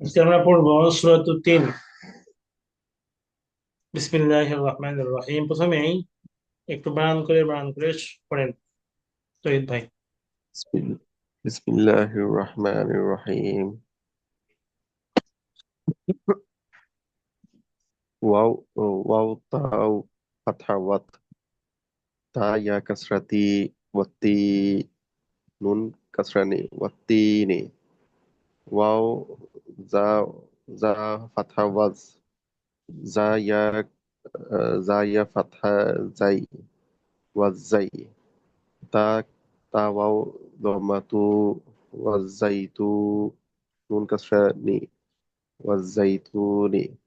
আজকে আমরা পড়বো সূরাত তিন বিসমিল্লাহির রহমানির রহিম প্রথমেই একটু বানান করে বানান করে পড়েন তহিদ ভাই بسم بسم الله الرحمن الرحيم واو واو تاو فتحة وات تا يا كسرتي وتي نون كسرني wow za za fatha was za ya uh, za ya fatha zai wa zai ta ta wow dhammatu wa zaitu nun kasra ni wa zaituni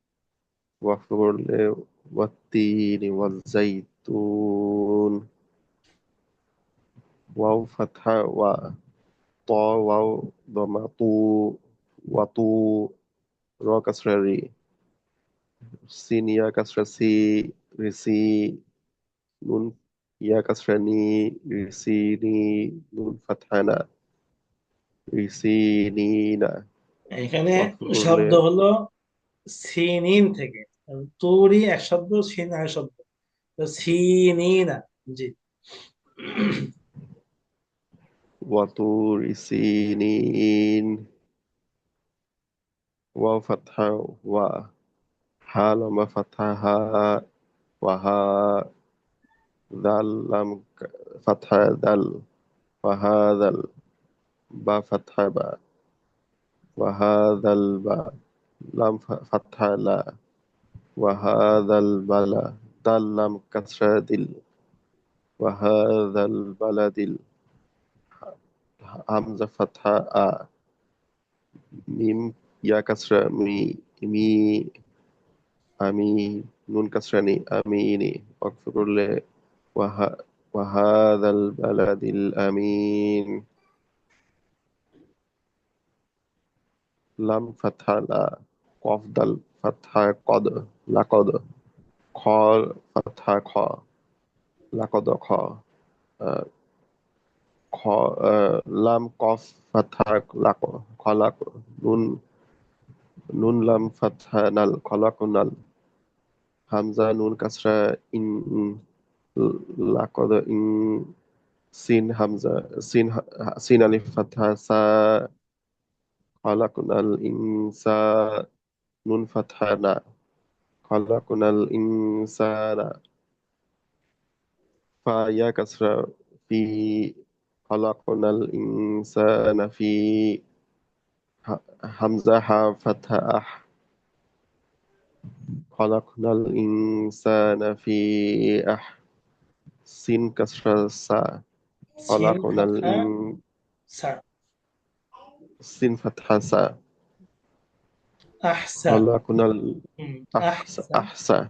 wa furul wa tini wa zaitun wow fatha wa ত ওয়াও দমা তু ওয়াতু র কাসরা রি scene ইয়া কাসরা C রিসি নুন ইয়া কাসরা নি রিসি নি নুন ফাতহানা রিসি নি না এখানে শব্দ হলো সিনিন থেকে। তোরই এক শব্দ সিন আর শব্দ। তো সিনিনা জি। وطور سينين. وفتح و حال ما فتحها وها ذل فتح ذل وهذا با فتح با. وهذا الب لم فتح لا. وهذا البلد دل لم كسر دل. وهذا البلد হামজা ফাতহা আ মিম, ইয়া কাসরা, মি মি, আমি, নুন কাসরানি আমি নি। ওয়াকফ করলে, ওয়াহা, ওয়াহাদাল বালাদিল আমিন। লাম ফাতহা লা, কফ দাল ফাতহা কদ, লাকদ, খ, ফাতহা খ, লাকদ, খ khó làm có phát thạc lạc khó lạc nun nun làm phát thạc nal khó lạc nal. Hamza nun kasra in lạc có in sin hamza sin sin alif fatha sa khó lạc nál in sa nun fathana khalaqnal insana fa ya kasra fi خلقنا الإنسان في همزة فتح أح. خلقنا الإنسان في أح. سين كسر سا خلقنا الإنسان سين فتح سا أحسن خلقنا الأحسن أحسن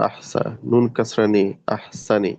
أحسن نون كسرني أحسني.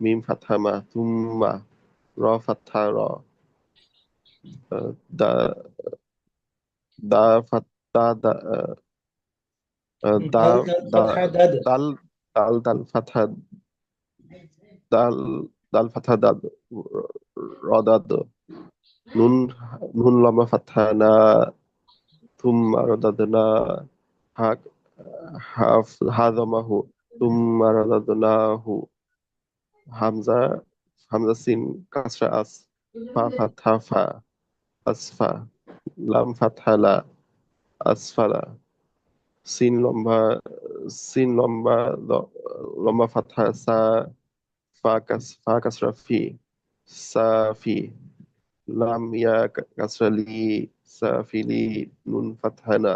ميم فتحة ما ثم را فتحة را. آه، دا دا فتحة دا آه، آه، دا دا دال دال دال فتحة دال. دال فتحة دا را دا نون نون لما فتحنا ثم رددنا هذا ما هو. ثم رددناه রদাদনা Ha half হাদামাহু থুম্মা রদাদনাহু Hamza Hamza scene কাসরা আস ফা ফাথা ফা আসফা লাম ফাথা লা আসফালা scene লম্বা সিন লম্বা ল- লম্বা ফাথা সা ফা কাস ফা কাসরা ফি সাফি লাম ইয়া কাসরা লি সাফিলি নুন ফাথা না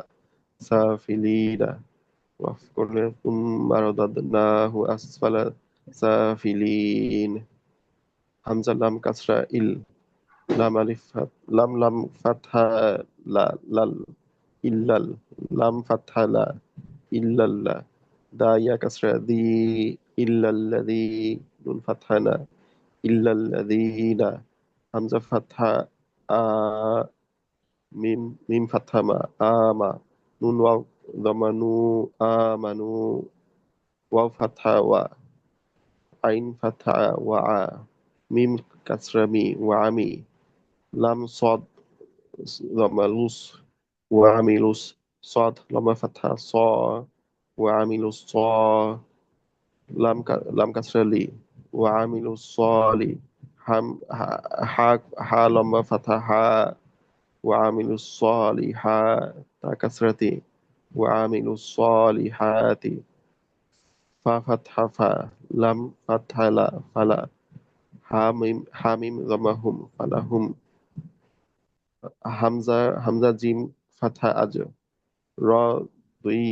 সাফিলিনা ওয়াফ করলে তুম্মা রদাদনাহু আসফালা سافلين. همزة لام كسرة إل. لام ألف لام لام فتحة لا. لل. إلا لام فتحة لا. إلا لا دا يا كسرة ذي. إلا الذي. نون فتحة لا إلا الذين. همزة فتحة آ. ميم. ميم فتحة ما. آما نون واو. ضمنوا آمنوا واو فتحة وا. عين فتحة وعاء ميم كسر مي وعمي لام صاد لما لوس وعميلوس صاد لما فتحة صا وعميلوس صا لام لام كسر لي وعميلوس صالي هم ها ها لما فتح وعملوا الصالحات كسرتي وعملوا الصالحات ফা ফাতহা ফা লাম ফাতহা লা ফালা হা মিম হা মিম গমা হুম ফালা হুম হামজা হামজা জিম ফাতহা আজ র দুই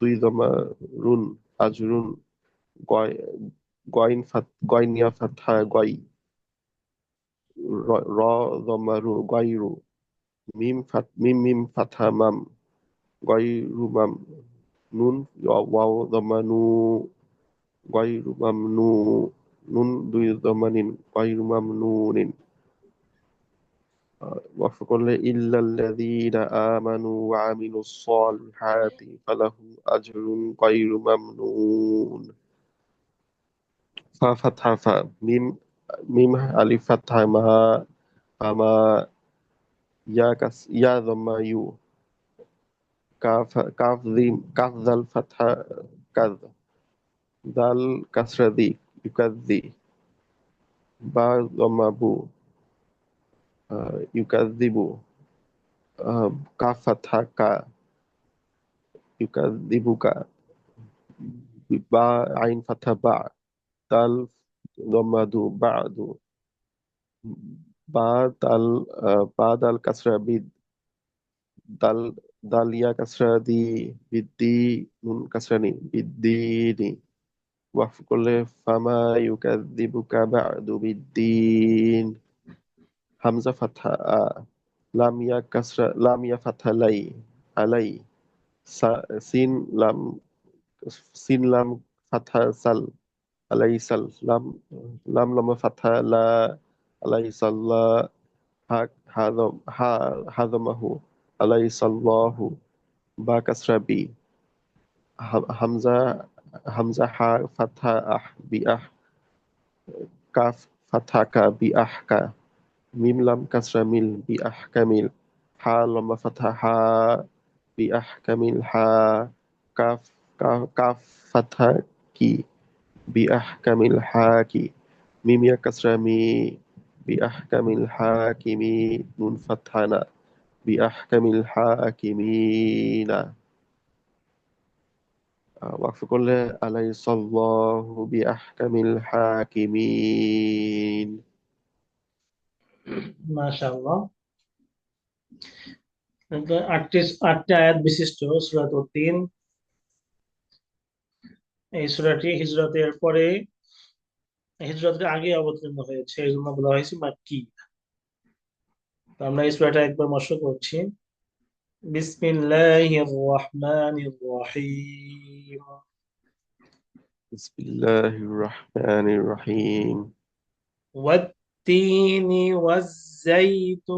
দুই দমা রুন আজরুন গয় গয়ন ফাত গয়নিয়া ফাতহা গয় র দমারু গয়রু মিম ফাত মিম মিম ফাতহা মাম গয়রু মাম নুন ওয়াও দমা নু গয়রু মাম নু নুন দুই দমা নিন গয়রু মাম নুনিন ওয়াকফ করলে ইল্লাল্লাযীনা আমানু ওয়া আমিলুস সালিহাতি ফালাহুম আজরুন গায়রু মামনুন ফা ফাতহা ফা মিম মিম আলিফ ফাতহা মা আমা ইয়া কাস كاف كاف ذي كاف ذل فتحة كذ ذل كسر ذي يكذي. با ضم بو. آه يكذب. كاف فتحة كا. يكذبك باء عين فتحة با. ذل ضم دو با دو. با ذل آه، با ذل كسر بيد দালিয়া কাসরা দি বিদ্দি নুন কাসরা নি বিদ্দিনি ওয়াকফ করলে ফামা ইউকাযযিবুকা বা'দু বিদ্দিন হামজা ফাতহা আ লাম ইয়া কাসরা লাম ইয়া ফাতহা লাই আলাই সিন লাম সিন লাম ফাতহা সাল আলাইসাল লাম লাম লামা ফাতহা লা আলাইসাল্লা হা হাদম হা হাদমাহু أليس الله بكسر بي همزة همزة ح فتح أح بأح كاف فتح ك بأحك ميم لم كسر ميل بأحكمل حا لما فتحة حا بأحكمل ح كاف كاف, كاف فتحة كي. ح الحاكي ميم يا كسر مي بأحكم الحاكم نون فتحنا কি বি বি আহ কামিল হা কিমিনা ওয়াকফ করলে আলাইসাল্লাহু বি আহকামিল হাকিমিন মাশাআল্লাহ আটটি আটটি আয়াত বিশিষ্ট সূরা তিন। এই সূরাটি হিজরতের পরে, হিজরতের আগে অবতীর্ণ হয়েছে, এই জন্য বলা হয়েছে মাক্কি। আমরা এই সূরাটা একবার মশ করছি বিসমিল্লাহির রহমানির রহিম বিসমিল্লাহির রহমানির রহিম والتين والزيتون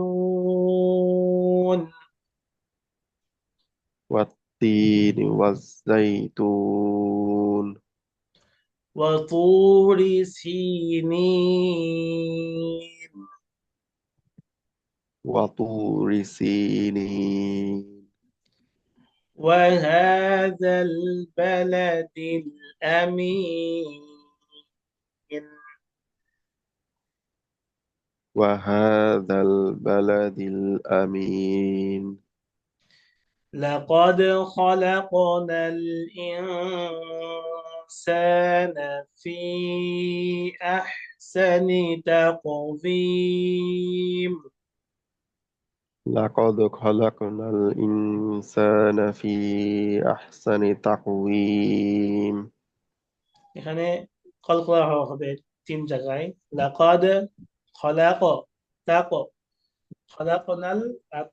والتين والزيتون وطور سينين وطور سينين. وهذا البلد الأمين. وهذا البلد الأمين. لقد خلقنا الإنسان في أحسن تقويم. لقد خلقنا الإنسان في أحسن تقويم এখানে কল করা হবে তিন জায়গায় লাকাদ খলাক তাক খলাকনাল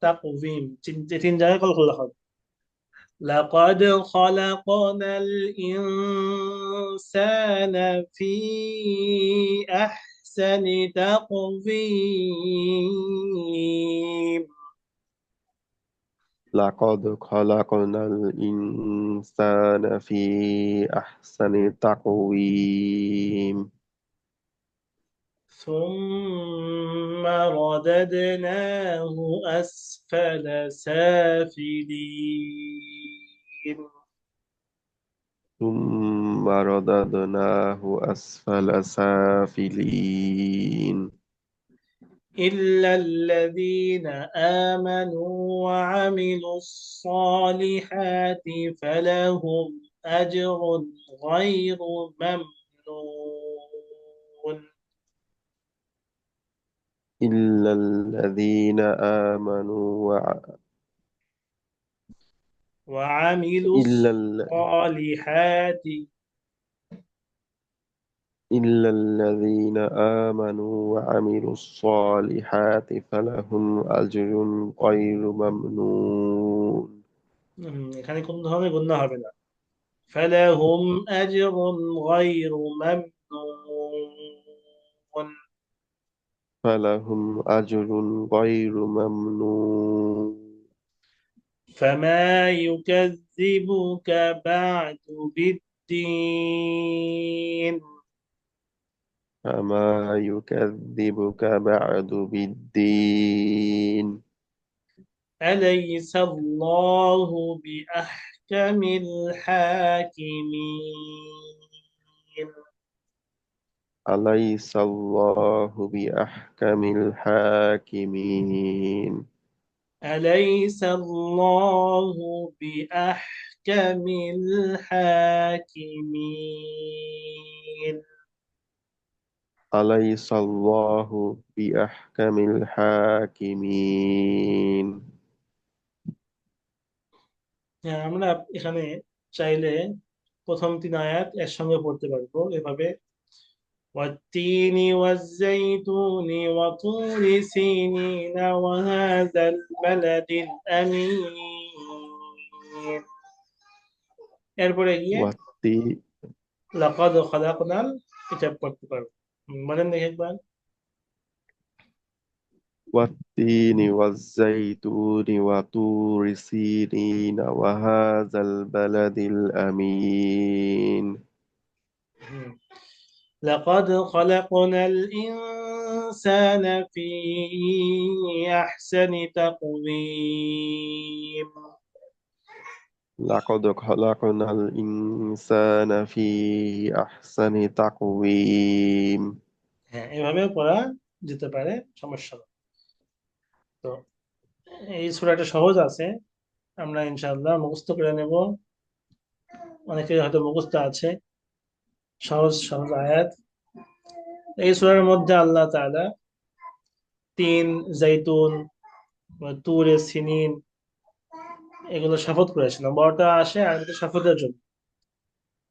তাকওয়িম তিন তিন জায়গায় কল করলে হবে لقد خلقنا الإنسان في أحسن تقويم لقد خلقنا الإنسان في أحسن تقويم. ثم رددناه أسفل سافلين. ثم رددناه أسفل سافلين. إلا الذين آمنوا وعملوا الصالحات فلهم أجر غير ممنون إلا الذين آمنوا وع... وعملوا. الصالحات إلا الذين آمنوا وعملوا الصالحات فلهم أجر غير ممنون হুম, এখানে কোন ধরনের গুণা হবে না فلهم أجر غير ممنون فلهم أجر غير ممنون فما يكذبك بعد بالدين فما يكذبك بعد بالدين أليس الله بأحكم الحاكمين أليس الله بأحكم الحاكمين أليس الله بأحكم الحاكمين أليس الله بأحكم الحاكمين হ্যাঁ আমরা এখানে চাইলে প্রথম তিন আয়াত একসঙ্গে পড়তে পারবো এভাবে والتين والزيتون وطور سينين وهذا البلد الأمين এরপরে গিয়ে والتين লাকাদ খালাকনাল এটা পড়তে পারবো మనన్ని هيك والتين والزيتون وطور سينين وهذا البلد الأمين. لقد خلقنا الإنسان في أحسن تقويم. لقد خلقنا الإنسان في أحسن تقويم হ্যাঁ এভাবে পড়া যেতে পারে সমস্যা নেই তো এই সূরাটা সহজ আছে আমরা ইনশাআল্লাহ মুখস্থ করে নেব অনেকের হয়তো মুখস্থ আছে সহজ সহজ আয়াত এই সূরার মধ্যে আল্লাহ তাআলা তিন জাইতুন তুরে সিনিন এগুলো শপথ করেছেন বড়টা আসে আর এটা শপথের জন্য।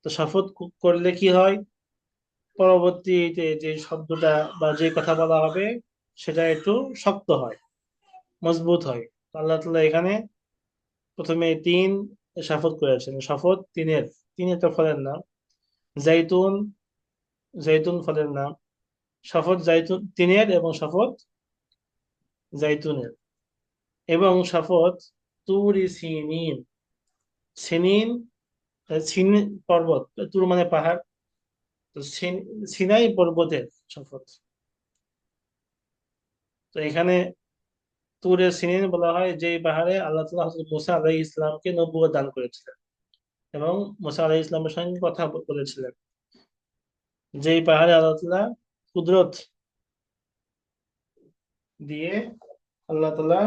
তো শপথ করলে কি হয়? পরবর্তীতে যে শব্দটা বা যে কথা বলা হবে, সেটা একটু শক্ত হয়, মজবুত হয়। আল্লাহ তাআলা এখানে প্রথমে তিন শপথ করেছেন। শপথ তিনের তিন একটা ফলের নাম। জাইতুন জাইতুন ফলের নাম। শপথ জাইতুন তিনের এবং শপথ জাইতুনের এবং শপথ তুরি সিনিন। সিনিন সিন পর্বত, তুর মানে পাহাড়। তো সিনাই পর্বতের শপথ। তো এখানে তুরে সিনিন বলা হয়, যে পাহাড়ে আল্লাহ তাআলা হযরত মুসা আলাইহিস ইসলামকে নবুয়ত দান করেছিলেন এবং মুসা আলাইহিস ইসলামের সঙ্গে কথা বলেছিলেন। যেই পাহাড়ে আল্লাহ তাআলা কুদরত দিয়ে আল্লাহ তাআলা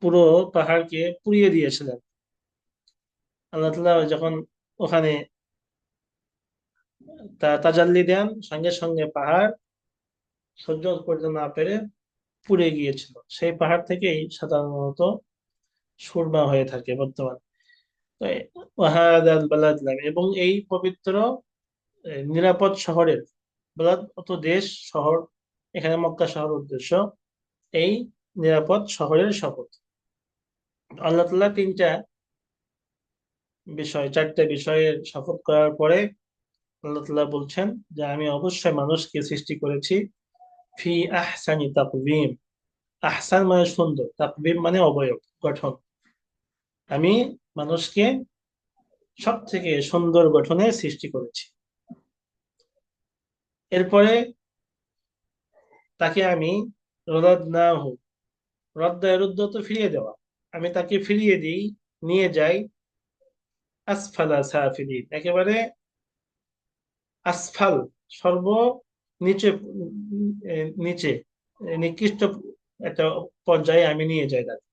পুরো পাহাড়কে পুড়িয়ে দিয়েছিলেন। আল্লাহ তাআলা যখন ওখানে তাজাল্লি দেন, সঙ্গে সঙ্গে পাহাড় সহ্য করতে না পেরে পুড়ে গিয়েছিল। সেই পাহাড় থেকেই সাধারণত সুরমা হয়ে থাকে বর্তমানে। এবং এই পবিত্র নিরাপদ শহরের বালাদ অত দেশ, শহর, এখানে মক্কা শহর উদ্দেশ্য, এই নিরাপদ শহরের শপথ। আল্লাহ তাআলা তিনটা বিষয়, চারটে বিষয়ের শপথ করার পরে আল্লাহ তাআলা বলছেন যে, আমি অবশ্যই মানুষকে সৃষ্টি করেছি ফি আহসানি তাকবীম। আহসান মানে সুন্দর, তাকবীম মানে অবয়ব, গঠন। আমি মানুষকে সব থেকে সুন্দর গঠনে সৃষ্টি করেছি। এরপরে তাকে আমি রদ না হোক রদ্দা রুদ্ধ তো ফিরিয়ে দেওয়া। আমি তাকে ফিরিয়ে দিই, নিয়ে যাই। আসফালা সাফিলিন। একেবারে আসফাল, সর্ব নিচে নিচে, নিকৃষ্ট একটা পর্যায়ে আমি নিয়ে যাই তাকে।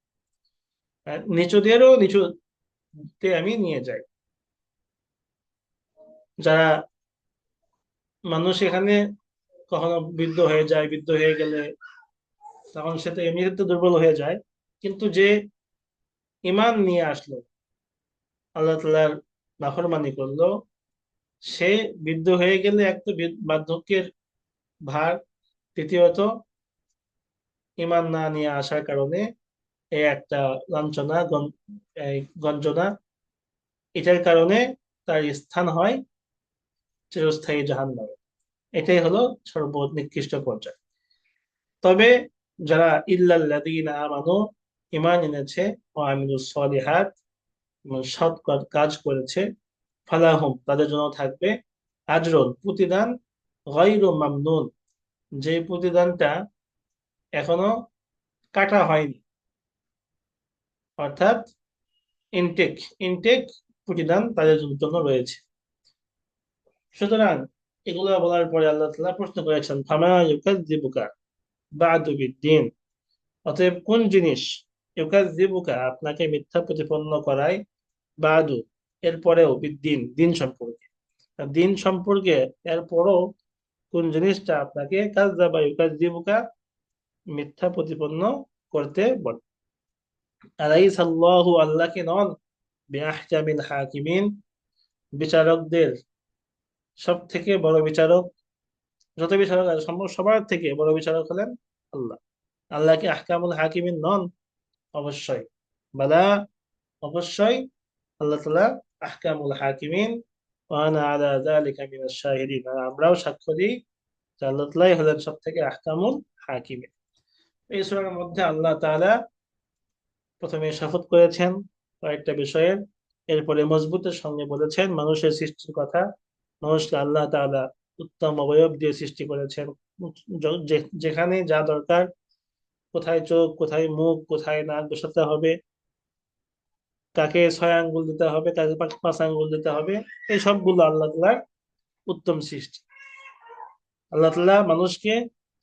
নিচুদেরও, নিচুতে আমি নিয়ে যাই। যারা মানুষ এখানে কখনো বৃদ্ধ হয়ে যায়, বৃদ্ধ হয়ে গেলে তখন সে তো এমনিতে দুর্বল হয়ে যায়। কিন্তু যে ইমান নিয়ে আসলো। আল্লাহ তালার নাফরমানি করল। সে বৃদ্ধ হয়ে গেলে এক তো বার্ধক্যের ভার। দ্বিতীয়ত, ইমান না নিয়ে আসার কারণে এই একটা লাঞ্ছনা গঞ্জনা। এটার কারণে তার স্থান হয় চিরস্থায়ী জাহান্নামে। এটাই হলো সর্বনিকৃষ্ট পর্যায়। তবে যারা ইল্লাল্লাযীনা আমানু ঈমান এনেছে, ও আমিলুস সলিহাত সৎ কাজ করেছে, ফালাহুম, তাদের জন্য থাকবে আজরুন প্রতিদান গায়রু মামনুন, যে প্রতিদানটা এখনও কাটা হয়নি। অর্থাৎ ইনটেক ইনটেক প্রতিদান তাদের জন্য রয়েছে। সুতরাং এগুলো বলার পরে আল্লাহ তাআলা প্রশ্ন করেছেন, ফামা ইউকাযযিবুকা বা'দু দিন অতএব কোন জিনিস ইউকাযযিবুকা আপনাকে মিথ্যা প্রতিপন্ন করায় বাদু এরপরেও বিদ্দিন দিন সম্পর্কে। দিন সম্পর্কে এরপরও কোন জিনিসটা আপনাকে কাজ কাযযাবা ইউকাযযিবুকা মিথ্যা প্রতিপন্ন করতে বলে। আল্লাহ কি নন হাকিমিন, বিচারকদের সব থেকে বড় বিচারক, যত বিচারক সবার থেকে বড় বিচারক হলেন আল্লাহ। আল্লাহ কি আহকামুল হাকিমিন নন অবশ্যই। বালা, অবশ্যই আল্লাহ তালা আহকামুল হাকিমিন আমরাও সাক্ষ্য দিই আল্লাহ তাআলাই হলেন সব থেকে আহকামুল হাকিমিন এই সূরার মধ্যে আল্লাহ তালা প্রথমে শপথ করেছেন কয়েকটা বিষয়ের এরপরে মজবুতের সঙ্গে বলেছেন মানুষের সৃষ্টির কথা। মানুষকে আল্লাহ তাআলা উত্তম অবয়ব দিয়ে সৃষ্টি করেছেন। যেখানে যা দরকার কোথায় চোখ, কোথায় মুখ, কোথায় নাক বসাতে হবে। কাকে ছয় আঙ্গুল দিতে হবে কাকে পাঁচ আঙ্গুল দিতে হবে। এই সবগুলো আল্লাহ তাআলার উত্তম সৃষ্টি। আল্লাহ তাআলা মানুষকে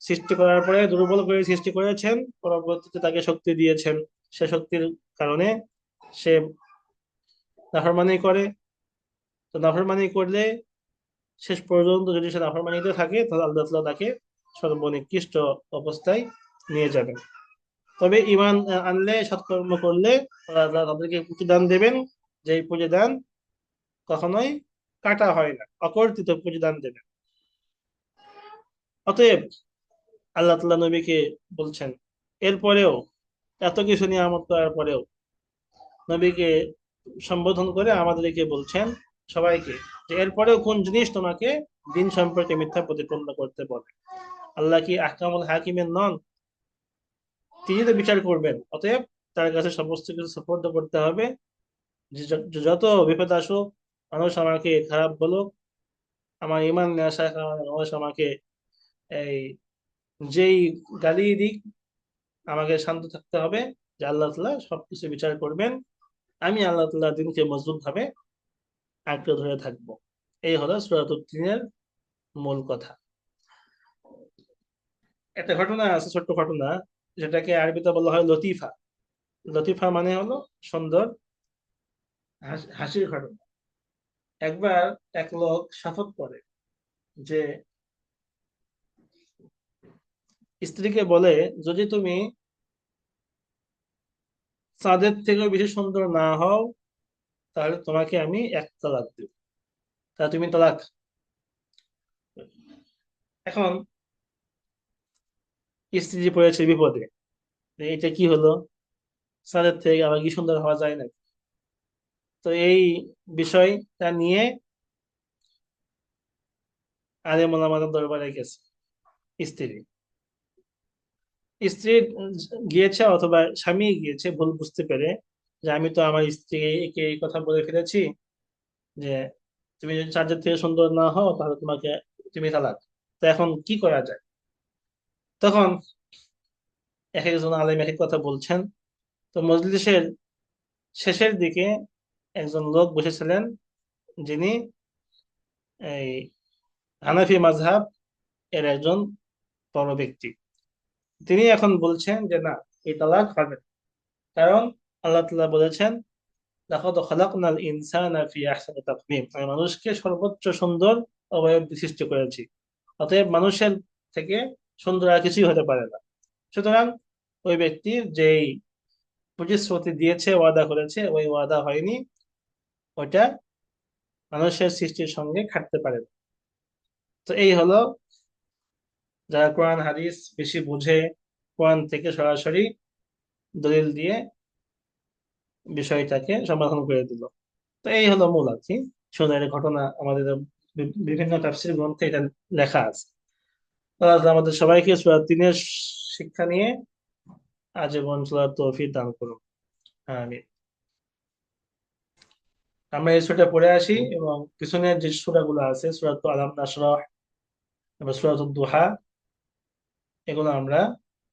সৃষ্টি করার পরে দুর্বল করে সৃষ্টি করেছেন, পরবর্তীতে তাকে শক্তি দিয়েছেন। সে শক্তির কারণে সে নাফরমানি করে। তো নাফরমানি করলে শেষ পর্যন্ত যদি সে নাফরমানিতে থাকে, তাহলে আল্লাহ তাআলা তাকে সর্বনিকৃষ্ট অবস্থায় নিয়ে যাবেন। তবে ইমান আনলে, সৎকর্ম করলে তাদেরকে প্রতিদান দেবেন যে প্রতিদান কখনোই কাটা হয় না, অকর্তৃত প্রতিদান দেবেন। অতএব আল্লাহ তাআলা নবীকে বলছেন, এরপরেও, এত কিছু নিয়ামত করার পরেও নবীকে সম্বোধন করে আমাদেরকে বলছেন সবাইকে যে, এরপরেও কোন জিনিস তোমাকে দিন সম্পর্কে মিথ্যা প্রতিপন্ন করতে বলে? আল্লাহ কি আহকামুল হাকিমের নন? তিনি তো বিচার করবেন, অতএব তার কাছে সমস্ত কিছু সুপর্দ করতে হবে। যত বিপদ আসুক, মানুষ আমাকে খারাপ বলুক, আমার ইমান নিয়ে আসা কারণে মানুষ আমাকে এই যেই গালি দিক, আমাকে শান্ত থাকতে হবে, যে আল্লাহ তাআলা সবকিছু বিচার করবেন। আমি আল্লাহ তাআলা দিনকে মজবুত ভাবে আঁকড়ে ধরে থাকব। এই হলো সূরাতুত তিনের মূল কথা। একটা ঘটনা আছে, ছোট্ট ঘটনা। যেটাকে আরবিতে বলা হয় লতিফা। লতিফা মানে হলো সুন্দর হাসির ঘটনা। একবার এক লোক শপথ করে যে স্ত্রীকে বলে, যদি তুমি চাঁদের থেকে বেশি সুন্দর না হও, তাহলে তোমাকে আমি এক তালাক দেব। তা তুমি তালাক। এখন স্ত্রী পড়েছে বিপদে এটা কি হলো? সাদের থেকে আবার কি সুন্দর হওয়া যায় না তো এই বিষয়টা নিয়ে আলেম ওলামাদের দরবারে গেছে, স্ত্রী। স্ত্রী গিয়েছে অথবা স্বামী গিয়েছে, ভুল বুঝতে পেরে যে আমি তো আমার স্ত্রীকে এই কথা বলে ফেলেছি যে তুমি যদি চার্জের থেকে সুন্দর না হও, তাহলে তোমাকে তুমি তালাক। তো এখন কি করা যায়? তখন এক একজন আলেম এক কথা বলছেন। তো মজলিসের শেষের দিকে একজন লোক বসেছিলেন যিনি এই হানাফি মাযহাব এর একজন বড় ব্যক্তি। তিনি এখন বলছেন যে, না, এই তালাক হবে কারণ আল্লাহ তালা বলেছেন মানুষকে সর্বোচ্চ সুন্দর অবয়ব সৃষ্ট করেছি। অতএব মানুষের থেকে সুন্দর আর কিছুই হতে পারে না। সুতরাং ওই ব্যক্তির যেই প্রতিশ্রুতি দিয়েছে, ওয়াদা করেছে, ওই ওয়াদা হয়নি, ওইটা মানুষের সৃষ্টির সঙ্গে খাটতে পারে না। তো এই হলো যারা কোরআন, হাদিস বেশি বুঝে, কোরআন থেকে সরাসরি দলিল দিয়ে বিষয়টাকে সমাধান করে দিল। তো এই হলো মূল আর কি সুন্দর ঘটনা আমাদের বিভিন্ন তাফসীর গ্রন্থে এটা লেখা আছে। আল্লাহ আমাদের সবাইকে সূরা তিনের শিক্ষা নিয়ে আজীবন চলার তৌফিক দান করুন। আমিন। আমরা এই সুরাটা পড়ে আসি এবং পিছনের যে সূরাগুলো আছে সুরাত আলাম, নাসরাহ এবং সুরাত দুহা, এগুলো আমরা